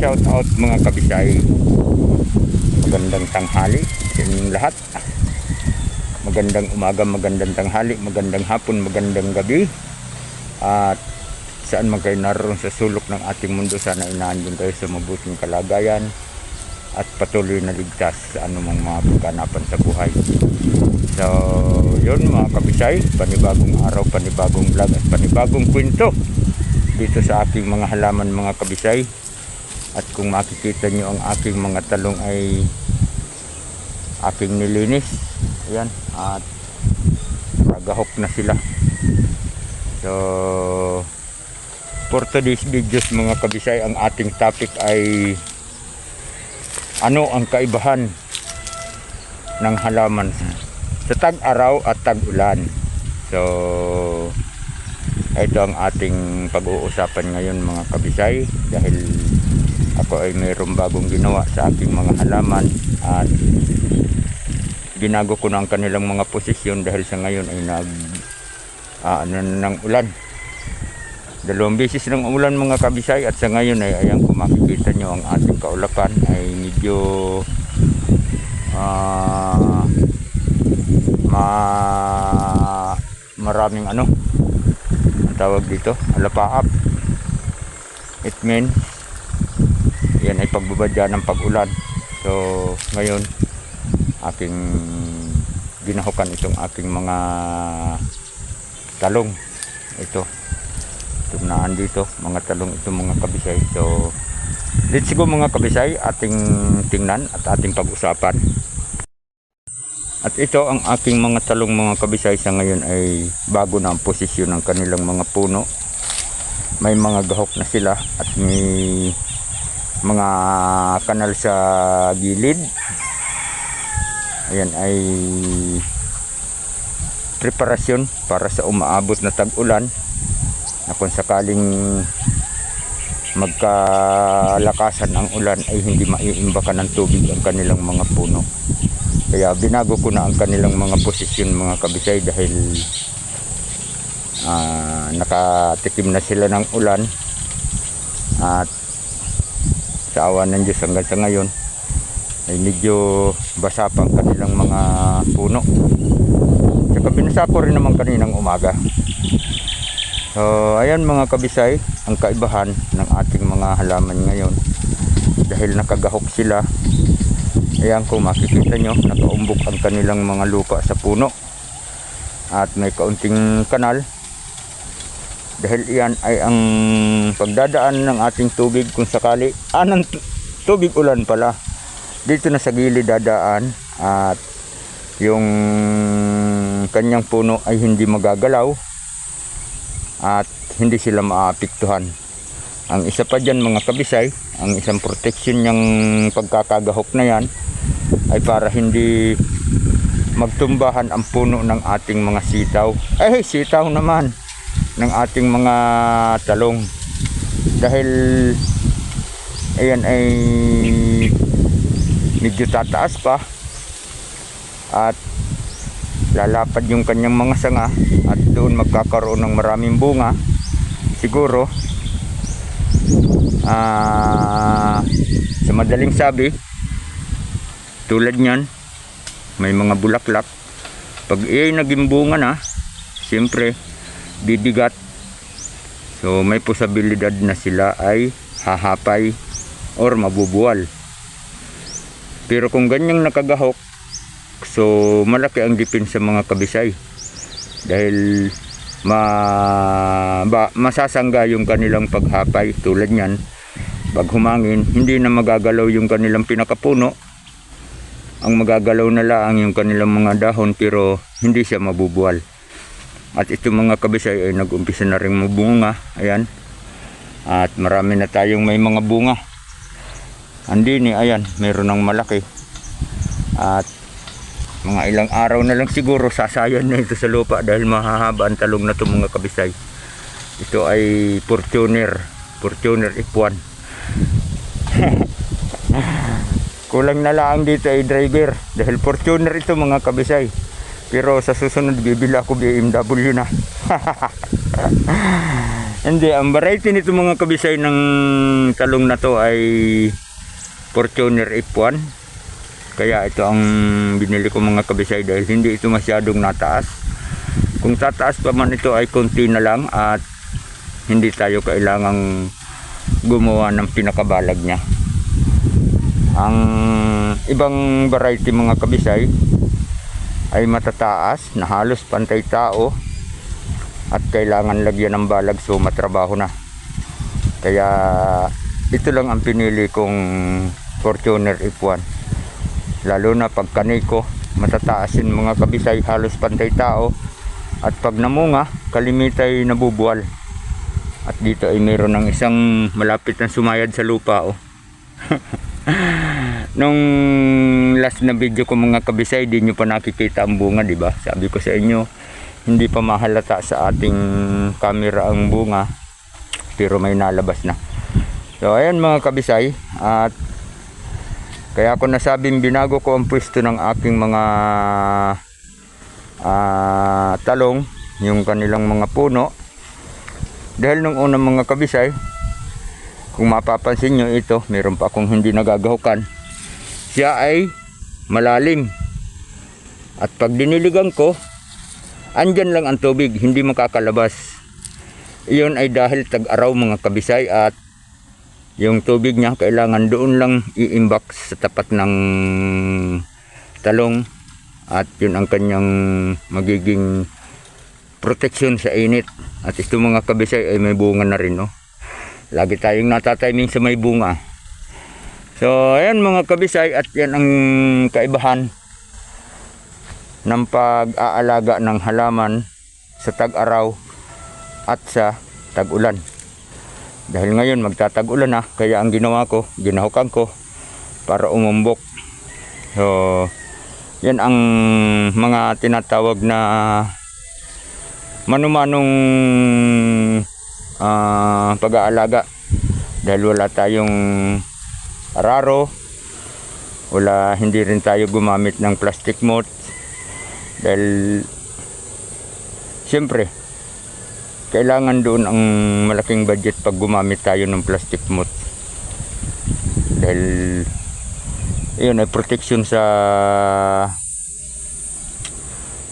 shout out mga kabisay. Magandang tanghali sa inyong lahat. Magandang umaga, magandang tanghali, magandang hapon, magandang gabi. At saan man kayo naroon sa sulok ng ating mundo, sana inaandin kayo sa mabuting kalagayan at patuloy na ligtas sa anumang mga pagkanapan sa buhay. So, yun mga kabisay, panibagong araw, panibagong vlog at panibagong kwento dito sa aking mga halaman mga kabisay. At kung makikita nyo ang aking mga talong ay aking nilinis. Ayan, at nagahok na sila. So, for today's videos mga kabisay, ang ating topic ay ano ang kaibahan ng halaman sa tag-araw at tag-ulan. So, ito ang ating pag-uusapan ngayon mga kabisay dahil ako ay mayroong bagong ginawa sa aking mga halaman at ginago ko na ang kanilang mga posisyon dahil sa ngayon ay nag ah, ano ng ulan. Dalawang beses ng ulan mga kabisay at sa ngayon ay ayan kung makikita nyo ang ating kaulapan ay medyo ah ma maraming ano ang tawag dito alapaap it means yan ay pagbabadya ng pag-ulan. So ngayon aking ginahukan itong aking mga talong. Ito. Itong naan dito mga talong. Ito mga kabisay. So let's go mga kabisay. Ating tingnan at ating pag-usapan. At ito ang aking mga talong mga kabisay. Sa ngayon ay bago na ang posisyon ng kanilang mga puno. May mga gahok na sila at may mga kanal sa gilid. Ayan ay preparasyon para sa umaabot na tag-ulan na kung sakaling magkalakasan ang ulan ay hindi maiimbakan ng tubig ang kanilang mga puno. Kaya binago ko na ang kanilang mga posisyon mga kabisay dahil ah, nakatikim na sila ng ulan. At sa awa ng Diyos hanggang sa ngayon ay medyo basa pa ang kanilang mga puno. Saka binasa ko rin naman kaninang umaga. So ayan mga kabisay ang kaibahan ng ating mga halaman ngayon. Dahil nakagahok sila ayan kung makikita nyo nakaumbok ang kanilang mga lupa sa puno. At may kaunting kanal dahil iyan ay ang pagdadaan ng ating tubig kung sakali. Ah ng tu- tubig ulan pala. Dito na sa gilid dadaan at yung kanyang puno ay hindi magagalaw at hindi sila maapektuhan. Ang isa pa dyan mga kabisay ang isang protection niyang pagkakagahok na yan ay para hindi magtumbahan ang puno ng ating mga sitaw. Eh sitaw naman ng ating mga talong. Dahil ayan ay medyo tataas pa. At lalapad yung kanyang mga sanga. At doon magkakaroon ng maraming bunga. Siguro. Ah sa madaling sabi tulad niyan may mga bulaklak. Pag iay naging bunga na siyempre bibigat. So may posibilidad na sila ay hahapay or mabubuwal. Pero kung ganyang nakagahok so malaki ang dipin sa mga kabisay. Dahil ma ba, masasangga yung kanilang paghapay. Tulad niyan pag humangin hindi na magagalaw yung kanilang pinakapuno. Ang magagalaw na lang yung kanilang mga dahon pero hindi siya mabubuwal at itong mga kabisay ay nag-umpisa na rin mabunga ayan. At marami na tayong may mga bunga. Andini ayan meron ng malaki. At mga ilang araw na lang siguro sasayan na ito sa lupa dahil mahahaba ang talong na ito mga kabisay. Ito ay Fortuner Fortuner F1 kulang na lang dito ay driver dahil Fortuner ito mga kabisay pero sa susunod bibili ako BMW na Hindi, ang variety nito mga kabisay ng talong na to ay Fortuner F1. Kaya ito ang binili ko mga kabisay dahil hindi ito masyadong nataas. Kung tataas pa man ito ay konti na lang at hindi tayo kailangang gumawa ng pinakabalag niya. Ang ibang variety mga kabisay ay matataas na halos pantay tao at kailangan lagyan ng balag so matrabaho na. Kaya ito lang ang pinili kong Fortuner F1. Lalo na pag kaniko, matataasin mga kabisay halos pantay tao at pag namunga, kalimitay nabubuwal. At dito ay mayroon ng isang malapit na sumayad sa lupa oh. Nung last na video ko mga kabisay, di nyo pa nakikita ang bunga, di ba? Sabi ko sa inyo, hindi pa mahalata sa ating camera ang bunga, pero may nalabas na. So, ayan mga kabisay, at kaya ako nasabing binago ko ang pwesto ng aking mga ah, talong, yung kanilang mga puno. Dahil nung unang mga kabisay, kung mapapansin nyo ito, meron pa akong hindi nagagahukan. Siya ay malalim. At pag diniligan ko, andyan lang ang tubig, hindi makakalabas. Iyon ay dahil tag-araw mga kabisay at yung tubig niya kailangan doon lang iimbak sa tapat ng talong at yun ang kanyang magiging protection sa init. At ito mga kabisay ay may bunga na rin, no? Lagi tayong natatiming sa may bunga. So, ayan mga kabisay at yan ang kaibahan ng pag-aalaga ng halaman sa tag-araw at sa tag-ulan. Dahil ngayon magtatag-ulan na, kaya ang ginawa ko, ginahukan ko para umumbok. So, yan ang mga tinatawag na manumanong ah, pag-aalaga dahil wala tayong araro. Wala hindi rin tayo gumamit ng plastic mold dahil siyempre kailangan doon ang malaking budget pag gumamit tayo ng plastic mold dahil yun ay protection sa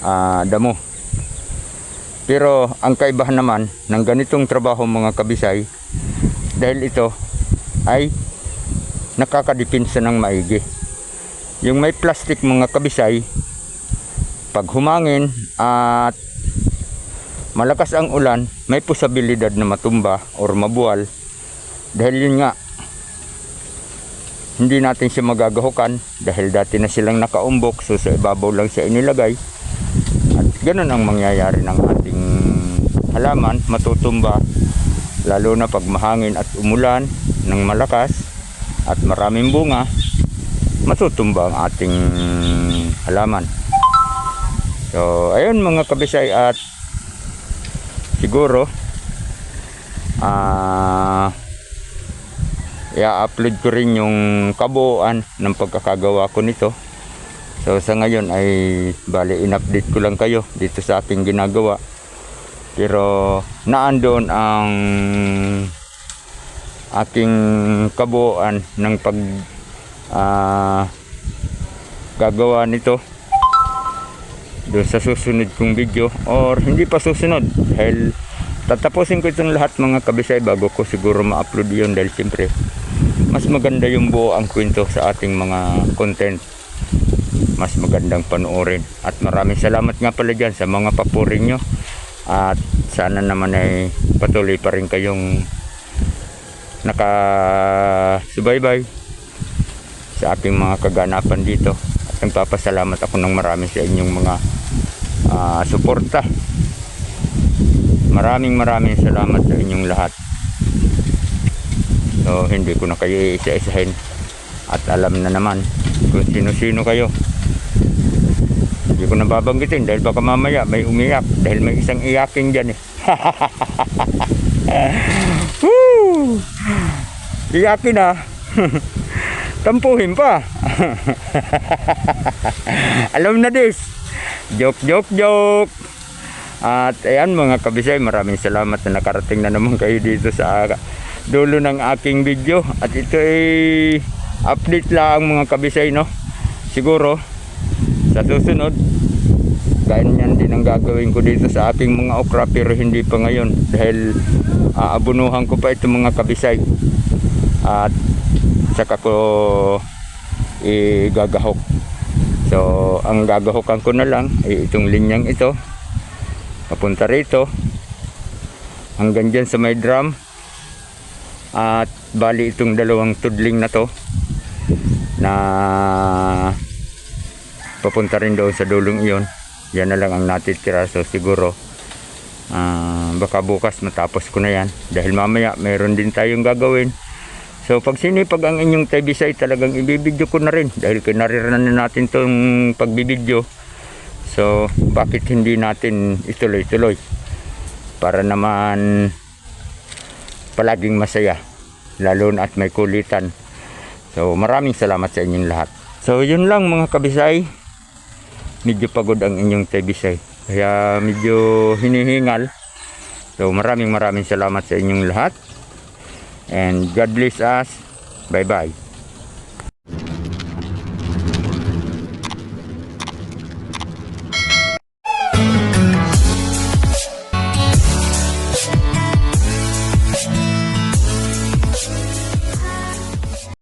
ah, damo. Pero ang kaibahan naman ng ganitong trabaho mga kabisay dahil ito ay nakakadepensa ng maigi. Yung may plastic mga kabisay, pag humangin at malakas ang ulan, may posibilidad na matumba or mabuwal. Dahil yun nga, hindi natin siya magagahukan dahil dati na silang nakaumbok so sa ibabaw lang siya inilagay. At ganun ang mangyayari ng ating halaman, matutumba lalo na pag mahangin at umulan ng malakas at maraming bunga, matutumba ang ating halaman. So, ayun mga kabisay at siguro ah i-upload ko rin yung kabuuan ng pagkakagawa ko nito. So sa ngayon ay bali in-update ko lang kayo dito sa aking ginagawa. Pero naandoon ang aking kabuuan ng pag ah, gagawa nito doon sa susunod kong video or hindi pa susunod. Dahil tatapusin ko itong lahat mga kabisay bago ko siguro ma-upload yun. Dahil siyempre mas maganda yung buo ang kwento sa ating mga content. Mas magandang panoorin. At maraming salamat nga pala dyan sa mga papurin nyo. At sana naman ay patuloy pa rin kayong nakasubaybay sa aking mga kaganapan dito. At nagpapasalamat ako ng marami sa inyong mga ah, suporta. Maraming maraming salamat sa inyong lahat. So hindi ko na kayo isa-isahin at alam na naman kung sino-sino kayo. Hindi ko na babanggitin dahil baka mamaya may umiyak dahil may isang iyaking dyan eh! iyakin na tampuhin pa. Alam na dis joke joke joke. At ayan mga kabisay, maraming salamat na nakarating na naman kayo dito sa dulo ng aking video. At ito ay update lang mga kabisay no. Siguro sa susunod, ganyan din ang gagawin ko dito sa aking mga okra pero hindi pa ngayon. Dahil aabunuhan ko pa itong mga kabisay. At saka ko igagahok. So, ang gagahokan ko na lang ay itong linyang ito. Papunta rito. Hanggang dyan sa may drum. At bali itong dalawang tudling na to na papunta rin doon sa dulong iyon yan na lang ang natitira so siguro ah, baka bukas matapos ko na yan dahil mamaya mayroon din tayong gagawin so pag sinipag ang inyong tebisay talagang ibibidyo ko na rin dahil kinariranan na natin tong pagbibidyo So, bakit hindi natin ituloy-tuloy? Para naman palaging masaya, lalo na at may kulitan. So, maraming salamat sa inyong lahat. So, yun lang mga kabisay. Medyo pagod ang inyong tebisay. Kaya medyo hinihingal. So, maraming maraming salamat sa inyong lahat. And God bless us. Bye-bye.